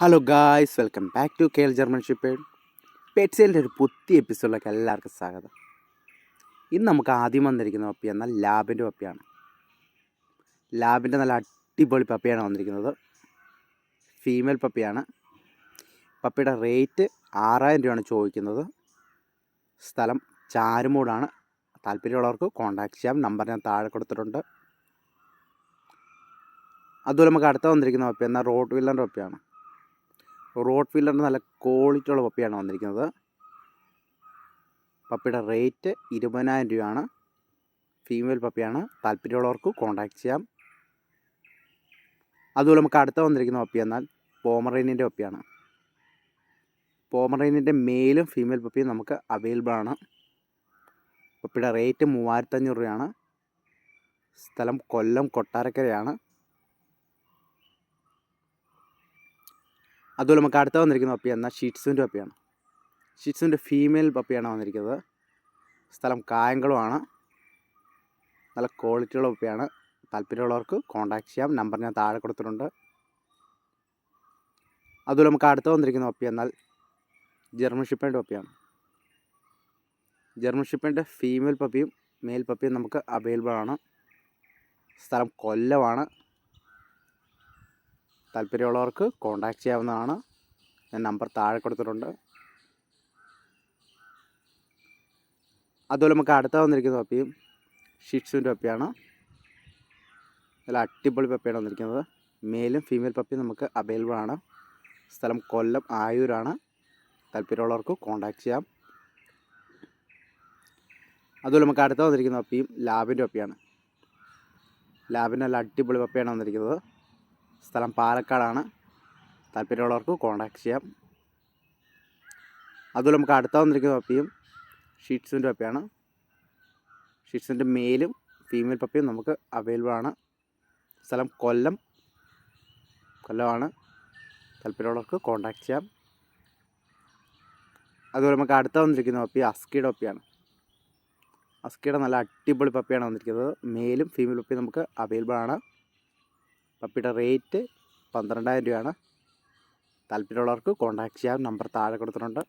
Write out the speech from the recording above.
Hello guys welcome back to K L German shepherd പെറ്റ്സേലിന്റെ ഒരു പുതിയ എപ്പിസോഡിലേക്ക് എല്ലാവർക്കും സ്വാഗതം. ഇന്ന് നമുക്ക് ആദ്യം വന്നിരിക്കുന്ന പപ്പി എന്നാൽ ലാബിന്റെ പപ്പിയാണ്. ലാബിന്റെ നല്ല അടിപൊളി പപ്പിയാണ് വന്നിരിക്കുന്നത്. ഫീമെയിൽ പപ്പിയാണ്. പപ്പിയുടെ റേറ്റ് ആറായിരം രൂപയാണ് ചോദിക്കുന്നത്. സ്ഥലം ചാരുമൂടാണ്. താല്പര്യമുള്ളവർക്ക് കോൺടാക്ട് ചെയ്യാം. നമ്പർ ഞാൻ താഴെ കൊടുത്തിട്ടുണ്ട്. അതുപോലെ നമുക്ക് അടുത്ത വന്നിരിക്കുന്ന പപ്പി എന്നാൽ റോഡ് വില്ലറിന്റെ പപ്പിയാണ്. റോഡ് ഫീൽഡറിന്റെ നല്ല ക്വാളിറ്റി ഉള്ള പപ്പിയാണ് വന്നിരിക്കുന്നത്. പപ്പിയുടെ റേറ്റ് ഇരുപതിനായിരം രൂപയാണ്. ഫീമെയിൽ പപ്പിയാണ്. താല്പര്യമുള്ളവർക്ക് കോൺടാക്ട് ചെയ്യാം. അതുപോലെ നമുക്ക് അടുത്ത വന്നിരിക്കുന്ന പപ്പി എന്നാൽ പോമറൈനിന്റെ പപ്പിയാണ്. പോമറൈനിന്റെ മെയിലും ഫീമെയിൽ പപ്പിയും നമുക്ക് അവൈലബിൾ ആണ്. പപ്പിയുടെ റേറ്റ് മൂവായിരത്തഞ്ഞൂറ് രൂപയാണ്. സ്ഥലം കൊല്ലം കൊട്ടാരക്കരയാണ്. അതുപോലെ നമുക്ക് അടുത്ത വന്നിരിക്കുന്ന പപ്പി എന്നാൽ ഷീറ്റ്സുവിന്റെ പപ്പിയാണ്. ഷീറ്റ്സുവിന്റെ ഫീമെയിൽ പപ്പിയാണ് വന്നിരിക്കുന്നത്. സ്ഥലം കായംകുളമാണ്. നല്ല ക്വാളിറ്റിയുള്ള പപ്പിയാണ്. താല്പര്യമുള്ളവർക്ക് കോൺടാക്ട് ചെയ്യാം. നമ്പർ ഞാൻ താഴെ കൊടുത്തിട്ടുണ്ട്. അതുപോലെ നമുക്ക് അടുത്ത വന്നിരിക്കുന്ന പപ്പി എന്നാൽ ജർമ്മൻ ഷിപ്പേന്റെ പപ്പിയാണ്. ജർമ്മൻ ഷിപ്പേന്റെ ഫീമെയിൽ പപ്പിയും മെയിൽ പപ്പിയും നമുക്ക് അവൈലബിൾ ആണ്. സ്ഥലം കൊല്ലമാണ്. താല്പര്യമുള്ളവർക്ക് കോൺടാക്ട് ചെയ്യാവുന്നതാണ്. ഞാൻ നമ്പർ താഴെ കൊടുത്തിട്ടുണ്ട്. അതുപോലെ നമുക്ക് അടുത്ത വന്നിരിക്കുന്ന പപ്പിയും ഷിറ്റ്സുവിന്റെ പപ്പിയാണ്. നല്ല അടിപൊളി പപ്പിയാണ് വന്നിരിക്കുന്നത്. മെയിലും ഫീമെയിൽ പപ്പിയും നമുക്ക് അവൈലബിൾ ആണ്. സ്ഥലം കൊല്ലം ആയൂരാണ്. താല്പര്യമുള്ളവർക്ക് കോൺടാക്ട് ചെയ്യാം. അതുപോലെ നമുക്ക് അടുത്ത വന്നിരിക്കുന്ന പപ്പിയും ലാബിന്റെ പപ്പിയാണ്. ലാബിന്റെ നല്ല അടിപൊളി പപ്പിയാണ് വന്നിരിക്കുന്നത്. സ്ഥലം പാലക്കാടാണ്. താല്പര്യമുള്ളവർക്ക് കോൺടാക്ട് ചെയ്യാം. അതുപോലെ നമുക്ക് അടുത്ത വന്നിരിക്കുന്ന പപ്പിയും ഷീറ്റ്സിന്റെ പപ്പിയാണ്. ഷീറ്റ്സിന്റെ മെയിലും ഫീമെയിൽ പപ്പിയും നമുക്ക് അവൈലബിൾ ആണ്. സ്ഥലം കൊല്ലം. കൊല്ലമാണ്. താല്പര്യമുള്ളവർക്ക് കോൺടാക്ട് ചെയ്യാം. അതുപോലെ നമുക്ക് അടുത്ത വന്നിരിക്കുന്ന പപ്പി അസ്കിയുടെ പപ്പിയാണ് അസ്കിയുടെ നല്ല അടിപൊളി പപ്പിയാണ് വന്നിരിക്കുന്നത്. മെയിലും ഫീമെയിൽ പപ്പിയും നമുക്ക് അവൈലബിൾ ആണ്. പപ്പിയുടെ റേറ്റ് പന്ത്രണ്ടായിരം രൂപയാണ്. താല്പര്യമുള്ളവർക്ക് കോൺടാക്ട് ചെയ്യാം. നമ്പർ താഴെ കൊടുത്തിട്ടുണ്ട്.